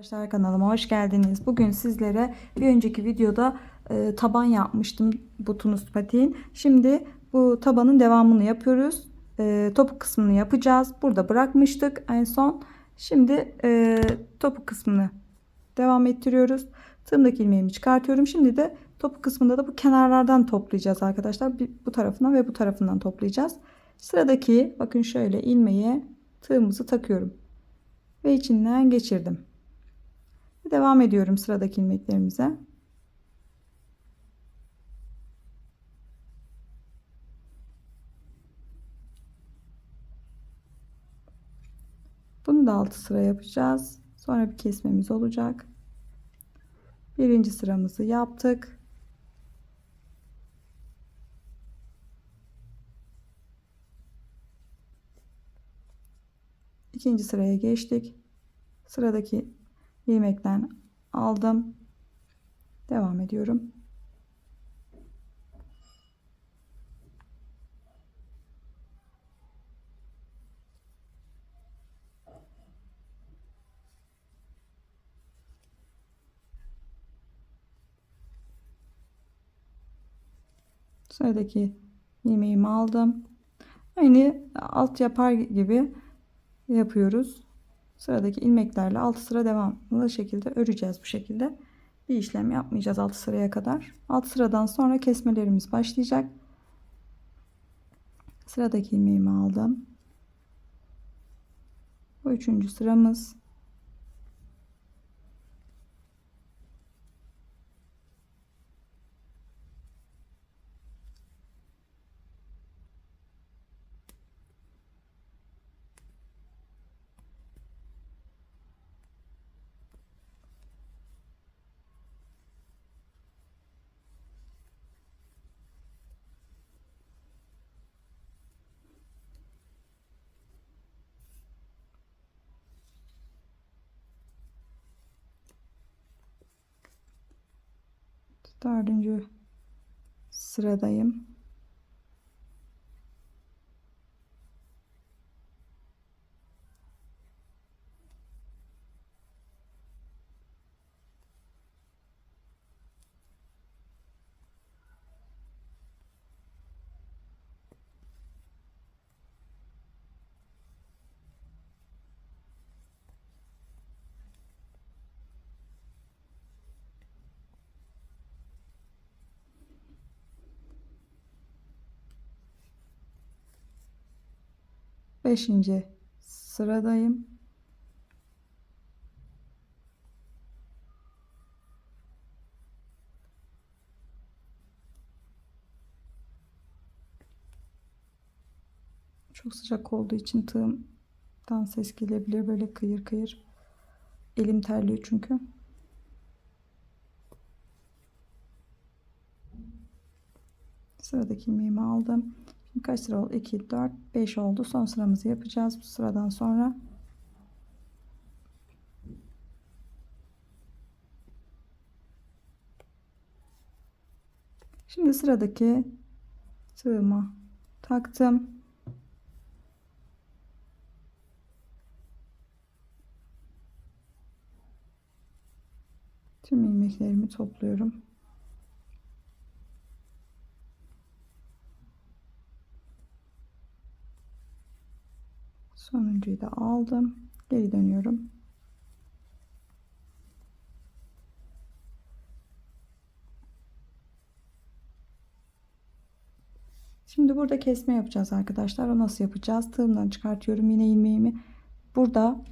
Arkadaşlar kanalıma hoş geldiniz. Bugün sizlere bir önceki videoda e, taban yapmıştım bu tunus patiğin. Şimdi bu tabanın devamını yapıyoruz. E, topuk kısmını yapacağız. Burada bırakmıştık en son. Şimdi e, topuk kısmını devam ettiriyoruz. Tığımdaki ilmeğimi çıkartıyorum. Şimdi de topuk kısmında da bu kenarlardan toplayacağız arkadaşlar. Bir, bu tarafından ve bu tarafından toplayacağız. Sıradaki bakın şöyle ilmeğe tığımızı takıyorum. Ve içinden geçirdim. Devam ediyorum sıradaki ilmeklerimize. Bunu da 6 sıra yapacağız. Sonra bir kesmemiz olacak. Birinci sıramızı yaptık. İkinci sıraya geçtik. Sıradaki ilmekten aldım. Devam ediyorum. Sıradaki ilmeğimi aldım. Aynı alt yapar gibi yapıyoruz. Sıradaki ilmeklerle 6 sıra devamlı şekilde öreceğiz bu şekilde. Bir işlem yapmayacağız 6 sıraya kadar. 6 sıradan sonra kesmelerimiz başlayacak. Sıradaki ilmeğimi aldım. Bu üçüncü sıramız. Dördüncü sıradayım. Beşinci sıradayım. Çok sıcak olduğu için tığımdan ses gelebilir böyle kıyır kıyır. Elim terliyor çünkü. Sıradaki ilmeğimi aldım. Şimdi kaç sıra oldu? 2, 4, 5 oldu. Son sıramızı yapacağız bu sıradan sonra. Şimdi sıradaki tığıma taktım. Tüm ilmeklerimi topluyorum. Sonuncuyu da aldım. Geri dönüyorum. Şimdi burada kesme yapacağız arkadaşlar. O nasıl yapacağız? Tığımdan çıkartıyorum yine ilmeğimi. Burada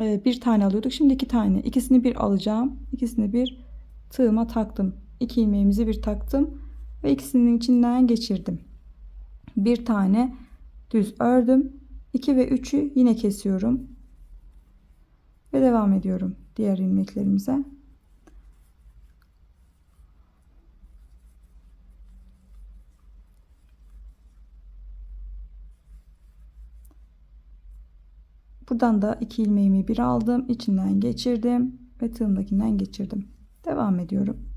e, bir tane alıyorduk. Şimdi iki tane. İkisini bir alacağım. İkisini bir tığıma taktım. İki ilmeğimizi bir taktım ve ikisinin içinden geçirdim. Bir tane düz ördüm. 2 ve 3'ü yine kesiyorum. Ve devam ediyorum diğer ilmeklerimize. Buradan da iki ilmeğimi bir aldım. içinden geçirdim ve tığımdakinden geçirdim. Devam ediyorum.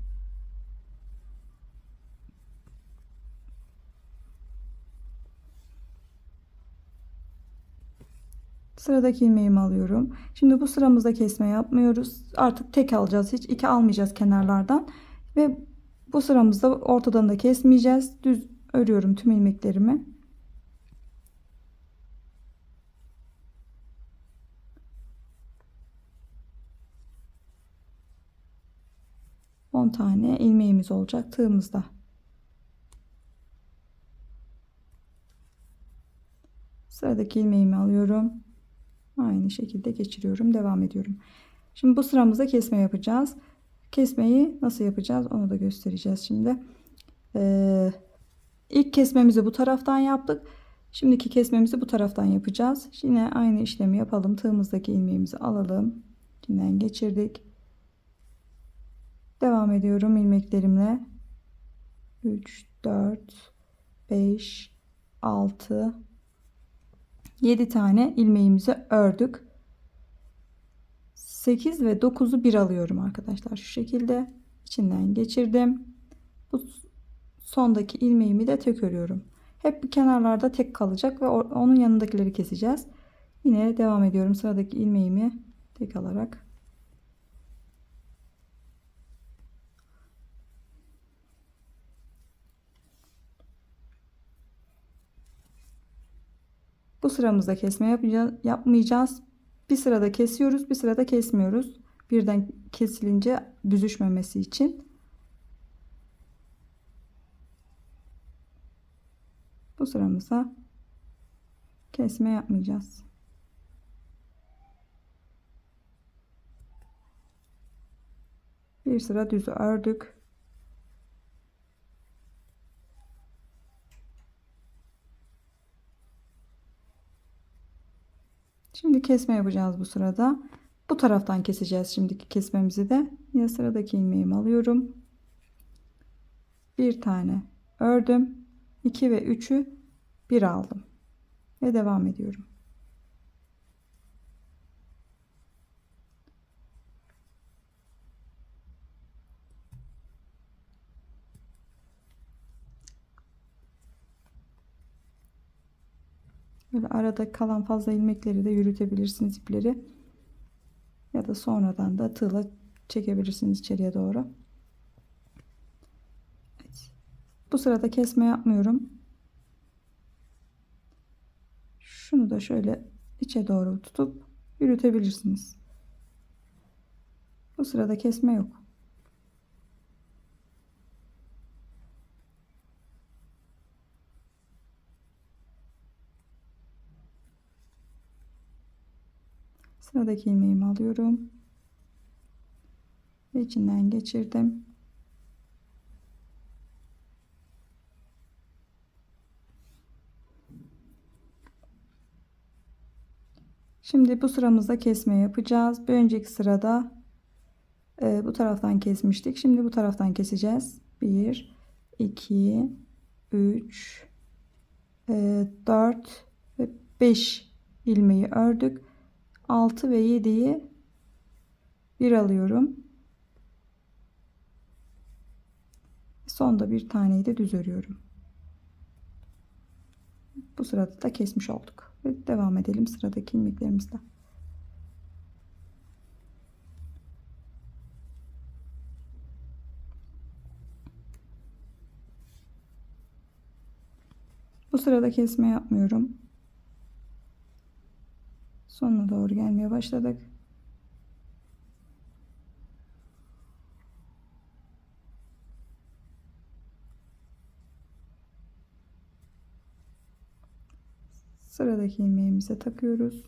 Sıradaki ilmeğimi alıyorum. Şimdi bu sıramızda kesme yapmıyoruz. Artık tek alacağız. Hiç iki almayacağız kenarlardan. Ve bu sıramızda ortadan da kesmeyeceğiz. Düz örüyorum tüm ilmeklerimi. On tane ilmeğimiz olacak tığımızda. Sıradaki ilmeğimi alıyorum. Aynı şekilde geçiriyorum. Devam ediyorum. Şimdi bu sıramızda kesme yapacağız. Kesmeyi nasıl yapacağız onu da göstereceğiz şimdi. Ee, ilk kesmemizi bu taraftan yaptık. Şimdiki kesmemizi bu taraftan yapacağız. Yine aynı işlemi yapalım. Tığımızdaki ilmeğimizi alalım. İçinden geçirdik. Devam ediyorum ilmeklerimle. 3, 4, 5, 6, 7 tane ilmeğimizi ördük. 8 ve 9'u bir alıyorum arkadaşlar. Şu şekilde içinden geçirdim. Bu sondaki ilmeğimi de tek örüyorum. Hep bir kenarlarda tek kalacak ve onun yanındakileri keseceğiz. Yine devam ediyorum. Sıradaki ilmeğimi tek alarak Bu sıramızda kesme yapmayacağız. Bir sırada kesiyoruz, bir sırada kesmiyoruz. Birden kesilince büzüşmemesi için. Bu sıramıza kesme yapmayacağız. Bir sıra düz ördük. Şimdi kesme yapacağız bu sırada. Bu taraftan keseceğiz şimdiki kesmemizi de. Yine sıradaki ilmeğimi alıyorum. Bir tane ördüm. 2 ve 3'ü bir aldım. Ve devam ediyorum. Böyle arada kalan fazla ilmekleri de yürütebilirsiniz ipleri. Ya da sonradan da tığla çekebilirsiniz içeriye doğru. Evet. Bu sırada kesme yapmıyorum. Şunu da şöyle içe doğru tutup yürütebilirsiniz. Bu sırada kesme yok. Sıradaki ilmeğimi alıyorum. Ve içinden geçirdim. Şimdi bu sıramızda kesme yapacağız. Bir önceki sırada e, bu taraftan kesmiştik. Şimdi bu taraftan keseceğiz. 1, 2, 3, e, 4 ve 5 ilmeği ördük. 6 ve 7'yi bir alıyorum. Sonda bir taneyi de düz örüyorum. Bu sırada da kesmiş olduk. Ve devam edelim sıradaki ilmeklerimizle. Bu sırada kesme yapmıyorum sonuna doğru gelmeye başladık. Sıradaki ilmeğimize takıyoruz.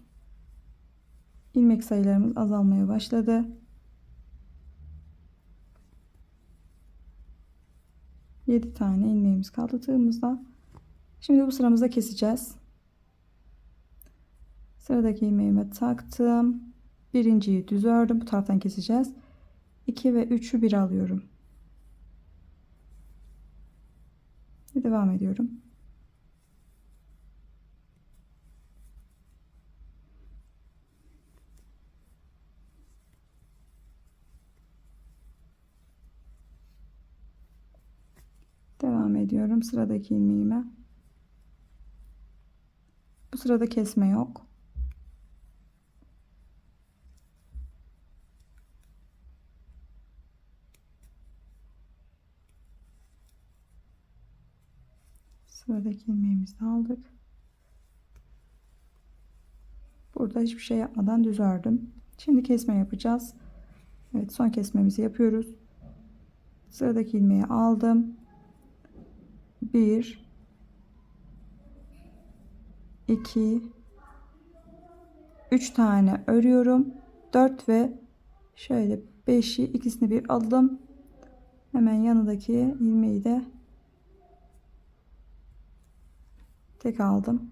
İlmek sayılarımız azalmaya başladı. Yedi tane ilmeğimiz kaldı tığımızda. Şimdi bu sıramızda keseceğiz. Sıradaki ilmeğime taktım. Birinciyi düz ördüm. Bu taraftan keseceğiz. 2 ve 3'ü bir alıyorum. Ve devam ediyorum. Devam ediyorum sıradaki ilmeğime. Bu sırada kesme yok. Sıradaki ilmeğimizi aldık. Burada hiçbir şey yapmadan düz ördüm. Şimdi kesme yapacağız. Evet son kesmemizi yapıyoruz. Sıradaki ilmeği aldım. 1 2 3 tane örüyorum. 4 ve şöyle 5'i ikisini bir aldım. Hemen yanındaki ilmeği de tek aldım.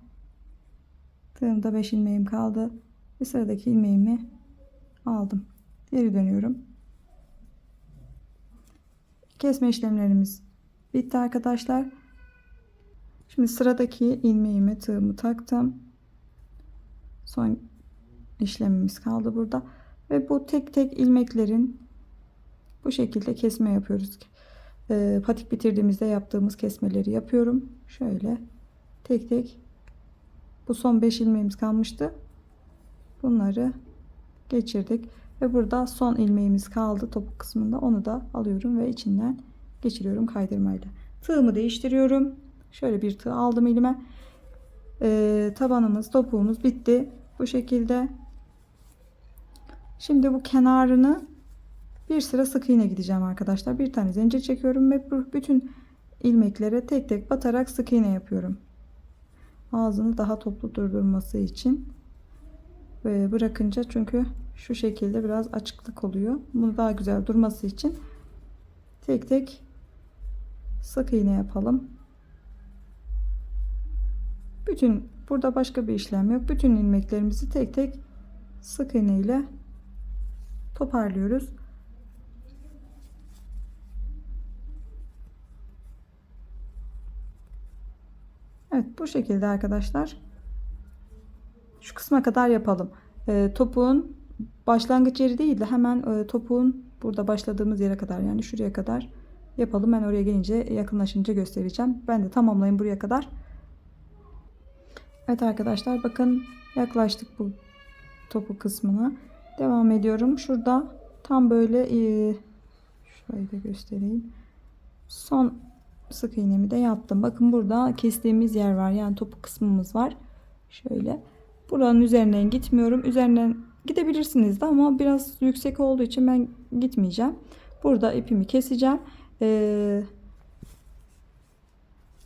Tığımda 5 ilmeğim kaldı. Bir sıradaki ilmeğimi aldım. Geri dönüyorum. Kesme işlemlerimiz bitti arkadaşlar. Şimdi sıradaki ilmeğimi tığımı taktım. Son işlemimiz kaldı burada. Ve bu tek tek ilmeklerin bu şekilde kesme yapıyoruz. Ee, patik bitirdiğimizde yaptığımız kesmeleri yapıyorum. Şöyle tek tek bu son 5 ilmeğimiz kalmıştı. Bunları geçirdik. Ve burada son ilmeğimiz kaldı topuk kısmında. Onu da alıyorum ve içinden geçiriyorum kaydırmayla. Tığımı değiştiriyorum. Şöyle bir tığ aldım elime. Ee, tabanımız, topuğumuz bitti. Bu şekilde. Şimdi bu kenarını bir sıra sık iğne gideceğim arkadaşlar. Bir tane zincir çekiyorum ve bütün ilmeklere tek tek batarak sık iğne yapıyorum. Ağzını daha toplu durdurması için. Ve bırakınca çünkü şu şekilde biraz açıklık oluyor. Bunu daha güzel durması için tek tek sık iğne yapalım. Bütün burada başka bir işlem yok. Bütün ilmeklerimizi tek tek sık iğne ile toparlıyoruz. Evet bu şekilde arkadaşlar. Şu kısma kadar yapalım. E, topuğun başlangıç yeri değil de hemen e, topuğun burada başladığımız yere kadar yani şuraya kadar yapalım. Ben oraya gelince yakınlaşınca göstereceğim. Ben de tamamlayayım buraya kadar. Evet arkadaşlar bakın yaklaştık bu topuk kısmına. Devam ediyorum. Şurada tam böyle e, şöyle göstereyim. Son sık iğnemi de yaptım. Bakın burada kestiğimiz yer var. Yani topuk kısmımız var. Şöyle. Buranın üzerinden gitmiyorum. Üzerinden gidebilirsiniz de ama biraz yüksek olduğu için ben gitmeyeceğim. Burada ipimi keseceğim. Ee,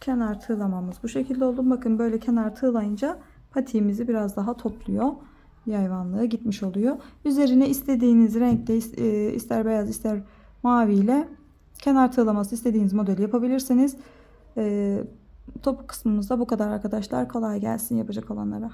kenar tığlamamız bu şekilde oldu. Bakın böyle kenar tığlayınca patiğimizi biraz daha topluyor. Yayvanlığı gitmiş oluyor. Üzerine istediğiniz renkte e, ister beyaz ister mavi ile kenar tığlaması istediğiniz modeli yapabilirsiniz. Ee, topuk kısmımızda bu kadar arkadaşlar. Kolay gelsin yapacak olanlara.